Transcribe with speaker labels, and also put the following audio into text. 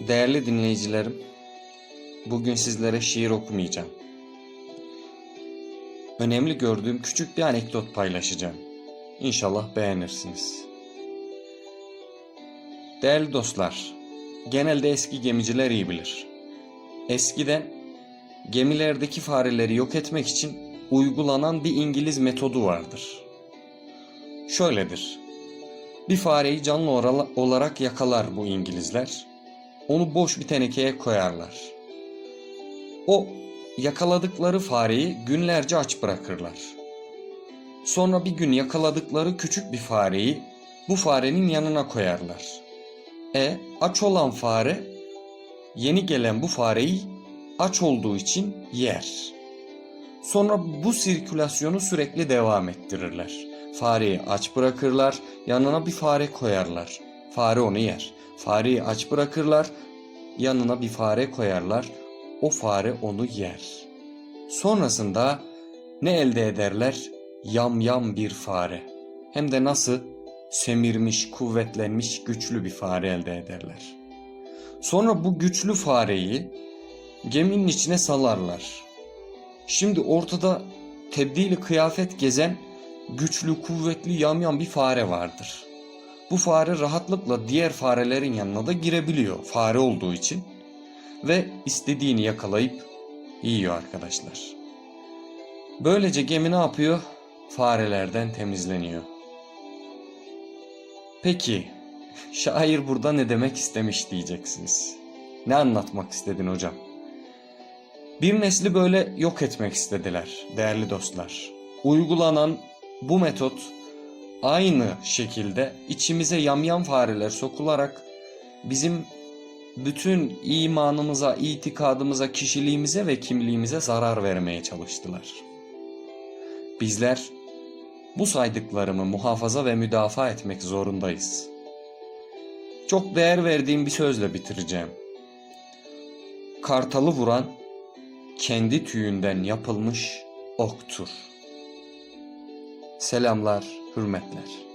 Speaker 1: Değerli dinleyicilerim, bugün sizlere şiir okumayacağım. Önemli gördüğüm küçük bir anekdot paylaşacağım. İnşallah beğenirsiniz. Değerli dostlar, genelde eski gemiciler iyi bilir. Eskiden gemilerdeki fareleri yok etmek için uygulanan bir İngiliz metodu vardır. Şöyledir. Bir fareyi canlı olarak yakalar bu İngilizler. Onu boş bir tenekeye koyarlar. O yakaladıkları fareyi günlerce aç bırakırlar. Sonra bir gün yakaladıkları küçük bir fareyi bu farenin yanına koyarlar. E aç olan fare yeni gelen bu fareyi aç olduğu için yer. Sonra bu sirkülasyonu sürekli devam ettirirler. Fareyi aç bırakırlar, yanına bir fare koyarlar. Fare onu yer. Fareyi aç bırakırlar, yanına bir fare koyarlar. O fare onu yer. Sonrasında ne elde ederler? Yam yam bir fare. Hem de nasıl? Semirmiş, kuvvetlenmiş, güçlü bir fare elde ederler. Sonra bu güçlü fareyi geminin içine salarlar. Şimdi ortada tebdili kıyafet gezen güçlü, kuvvetli, yamyam bir fare vardır. Bu fare rahatlıkla diğer farelerin yanına da girebiliyor fare olduğu için ve istediğini yakalayıp yiyor arkadaşlar. Böylece gemi ne yapıyor? Farelerden temizleniyor. Peki şair burada ne demek istemiş diyeceksiniz. Ne anlatmak istedin hocam? Bir nesli böyle yok etmek istediler değerli dostlar. Uygulanan bu metot aynı şekilde içimize yamyam fareler sokularak bizim bütün imanımıza, itikadımıza, kişiliğimize ve kimliğimize zarar vermeye çalıştılar. Bizler bu saydıklarımı muhafaza ve müdafaa etmek zorundayız. Çok değer verdiğim bir sözle bitireceğim. Kartalı vuran kendi tüyünden yapılmış oktur. Selamlar, hürmetler.